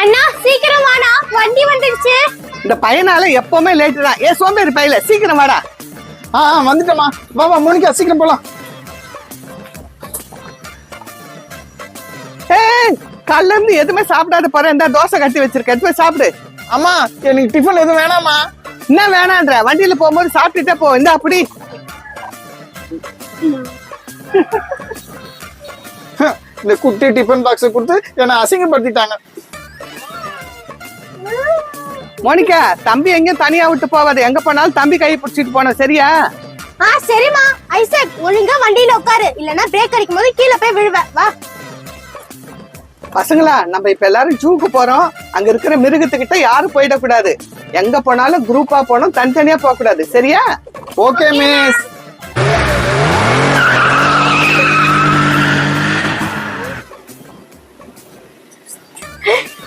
அண்ணா சீக்கிரம் வாடா வண்டி வந்துடுச்சு இந்த பையனால எப்பவுமே லேட்டு தான். ஏ சோம்பேறி பையல சீக்கிரம் வாடா. ஆ வந்துட்டேம்மா. வா வா மோனிகா சீக்கிரம் போலாம். ஏய் காலைல இருந்து எதுவுமே சாப்பிடாத போறேன். இந்த தோசை கட்டி வச்சிருக்கேன். எடுத்து போய் சாப்பிடு. அம்மா எனக்கு டிஃபன் எதுவும் வேணாமா என்ன வேணான்ற? வண்டியில போகும்போது சாப்பிட்டுட்டே போ. இந்த அப்படி. இந்த குட்டி டிஃபன் பாக்ஸ் கொடுத்து என்னை அசிங்கப்படுத்திட்டாங்க. மோனிகா தம்பி எங்கேயும் தனியா விட்டு போவாது எங்க போனாலும் தம்பி கை பிடிச்சிட்டு போனோம். சரியா? ஆ சரிம்மா. ஐசக் ஒழுங்கா வண்டியில உட்காரு. இல்லனா பிரேக் அடிக்கும் போது கீழே போய் விழுவ. வா. பசங்களா நம்ம இப்ப எல்லாரும் ஜூக்கு போறோம். அங்க இருக்கிற மிருகத்துக்கிட்ட யாரும் போயிடக்கூடாது. எங்க போனாலும் குரூப்பா போனோம். தனித்தனியா போக கூடாது சரியா ஓகே மிஸ்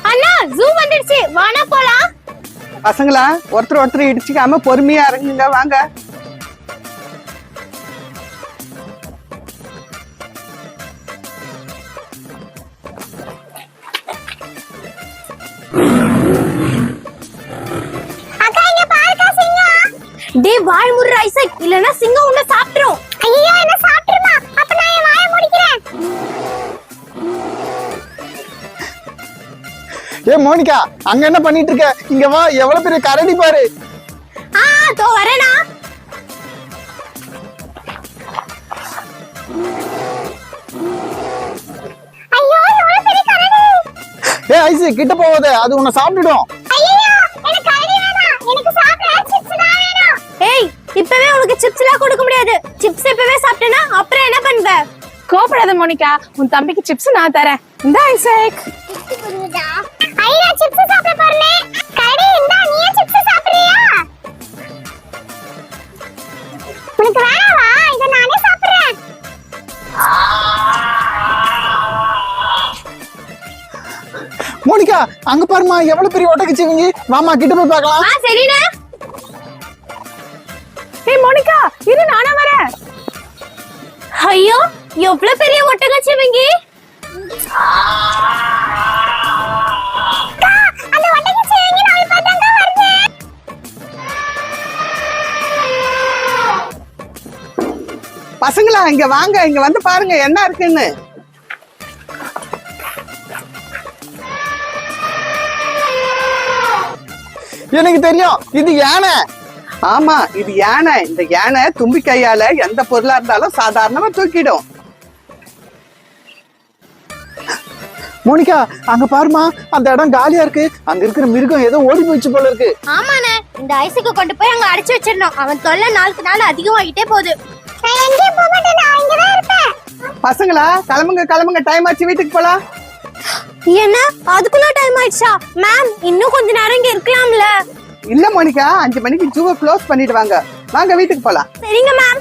அண்ணா ஜூ வந்துடுச்சு. வானா போலாம். பசங்களா ஒருத்தர் ஒருத்தர் இடிச்சுக்காம பொறுமையா இறங்குங்க வாங்க. டேய் வாய் முடுற ஐசக். இல்லனா சிங்கம் உன்னை சாப்பிட்டுரும். ஐயோ என்ன ஏ மோனிகா அங்க என்ன பண்ணிட்டு இருக்க இங்க வா எவ்வளவு பெரிய கரடி பாரு. ஆ தோ வரேனா. ஐயோ எவ்வளவு பெரிய கரடி. ஏ ஐசி கிட்ட போவாத அது உன்னை சாப்பிட்டுடும். ஐயோ எனக்கு கரடி வேணாம். எனக்கு சாப்பிட சிப்ஸ் தான் வேணும். ஏய் இப்பவே உனக்கு சிப்ஸ் எல்லாம் கொடுக்க முடியாது. சிப்ஸ் இப்பவே சாப்பிட்டேனா அப்புறம் என்ன பண்ணுவ கோபப்படாத மோனிகா உன் தம்பிக்கு சிப்ஸ் நான் தரேன். இந்த ஐசக். மோனிகா அங்க பாருமா எவ்வளவு பெரிய ஒட்டக்கச்சிவங்க வாமா கிட்ட போய் பார்க்கலாம். ஆ சரிண்ணே. ஏய் மோனிகா இரு நானா வரேன். ஐயோ எவ்வளவு பெரிய பார்த்தாங்க வருது பசங்களா இங்க வாங்க இங்க வந்து பாருங்க என்ன இருக்குன்னு. எனக்கு தெரியும். இது யானை. ஆமா இது யானை. இந்த யானை தும்பி கையால எந்த பொருளா இருந்தாலும் சாதாரணமா தூக்கிடும். மோனிகா அங்க பாருமா அந்த இடம் காலியா இருக்கு. அங்க இருக்கிற மிருகம் ஏதோ ஓடி போயிடுச்சு போல இருக்கு. ஆமாண்ணே. இந்த ஐஸுக்கு கொண்டு போய் அங்க அடைச்சு வச்சிடணும். அவன் தொல்லை நாளுக்கு நாள் அதிகமாகிட்டே போகுது. பசங்களா கிளம்புங்க கிளம்புங்க. டைம் ஆச்சு வீட்டுக்கு போலாம். என்ன அதுக்குள்ள டைம் ஆயிடுச்சா? மேம் இன்னும் கொஞ்ச நேரம் இங்க இருக்கலாம்ல. மோனிகா அஞ்சு மணிக்கு ஜூவை க்ளோஸ் பண்ணிடுவாங்க. வாங்க வீட்டுக்கு போலாம். சரிங்க மேம்